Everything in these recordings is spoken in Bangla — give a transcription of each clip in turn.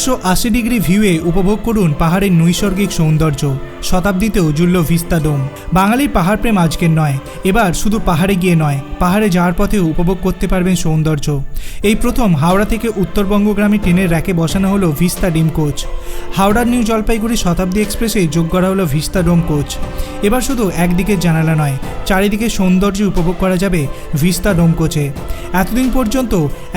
একশো আশি ডিগ্রি ভিউয়ে উপভোগ করুন পাহাড়ের নৈসর্গিক সৌন্দর্য, শতাব্দীতেও জুড়ল ভিস্তাডোম বাঙালির পাহাড় প্রেম আজকের নয়, এবার শুধু পাহাড়ে গিয়ে নয়, পাহাড়ে যাওয়ার পথেও উপভোগ করতে পারবেন সৌন্দর্য। এই প্রথম হাওড়া থেকে উত্তরবঙ্গগ্রামী ট্রেনের র্যাকে বসানো হলো ভিস্তা ডিম কোচ। হাওড়ার নিউ জলপাইগুড়ি শতাব্দী এক্সপ্রেসে যোগ করা হলো ভিস্তা ডোম কোচ। এবার শুধু একদিকের জানালা নয় চারিদিকে সৌন্দর্য উপভোগ করা যাবে ভিস্তা ডোম কোচে এতদিন পর্যন্ত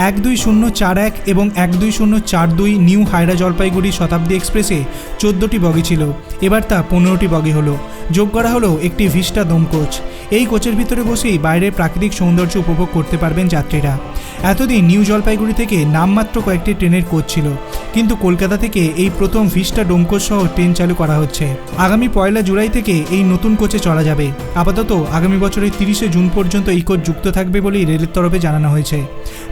এক দুই শূন্য চার এক এবং এক দুই শূন্য চার দুই নিউ হায়রা জলপাইগুড়ি শতাব্দী এক্সপ্রেসে চোদ্দোটি বগি ছিল। এবার তা পনেরোটি বগি হলো। যোগ করা হলো একটি ভিস্টা দম কোচ এই কোচের ভিতরে বসেই বাইরের প্রাকৃতিক সৌন্দর্য উপভোগ করতে পারবেন যাত্রীরা। এতদিন নিউ জলপাইগুড়ি থেকে নামমাত্র কয়েকটি ট্রেনের কোচ ছিল। কিন্তু কলকাতা থেকে এই প্রথম ভিস্টা ডোমকোচ সহ ট্রেন চালু করা হচ্ছে। আগামী পয়লা জুলাই থেকে এই নতুন কোচে চলা যাবে। আপাতত আগামী বছরের তিরিশে জুন পর্যন্ত এই কোচ যুক্ত থাকবে বলেই রেলের তরফে জানানো হয়েছে।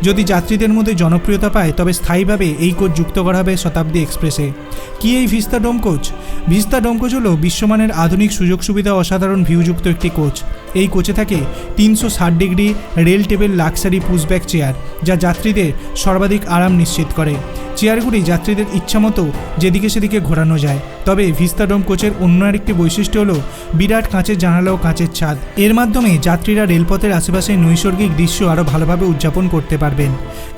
যদি যাত্রীদের মধ্যে জনপ্রিয়তা পায়, তবে স্থায়ীভাবে এই কোচ যুক্ত করা হবে শতাব্দী এক্সপ্রেসে। কি এই vista dome coach? Vista dome coach হলো বিশ্বমানের আধুনিক সুযোগ সুবিধা অসাধারণ ভিউযুক্ত একটি কোচ। এই কোচে থাকে তিনশো ষাট degree rail table luxury pushback chair, যা যাত্রীদের সর্বাধিক আরাম নিশ্চিত করে। চেয়ারগুলি যাত্রীদের ইচ্ছামতো যেদিকে সেদিকে ঘোরানো যায়। তবে ভিস্তাডোম কোচের অন্য আরেকটি বৈশিষ্ট্য হলো বিরাট কাঁচের জানালা ও কাঁচের ছাদ। এর মাধ্যমে যাত্রীরা রেলপথের আশেপাশে নৈসর্গিক দৃশ্য আরও ভালোভাবে উদযাপন করতে পারবেন।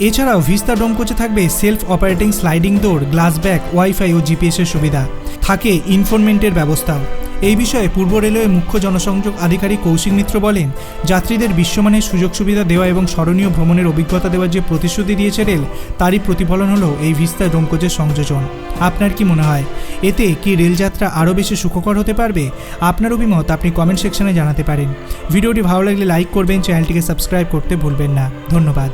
এছাড়াও ভিস্তাডোম কোচে থাকবে self operating sliding door glass bag, wifi ও জিপিএসের সুবিধা। থাকে ইনফোনমেন্টের ব্যবস্থাও এই বিষয়ে পূর্ব রেলওয়ে মুখ্য জনসংযোগ আধিকারিক কৌশিক মিত্র বলেন, যাত্রীদের বিশ্বমানের সুযোগ সুবিধা দেওয়া এবং স্মরণীয় ভ্রমণের অভিজ্ঞতা দেওয়ার যে প্রতিশ্রুতি দিয়েছে রেল, তারই প্রতিফলন হলো এই ভিস্তা ডোমকোচের সংযোজন। আপনার কি মনে হয়? এতে কি রেলযাত্রা আরও বেশি সুখকর হতে পারবে? আপনার অভিমত আপনি কমেন্ট সেকশনে জানাতে পারেন। ভিডিওটি ভালো লাগলে লাইক করবেন, চ্যানেলটিকে সাবস্ক্রাইব করতে ভুলবেন না। ধন্যবাদ।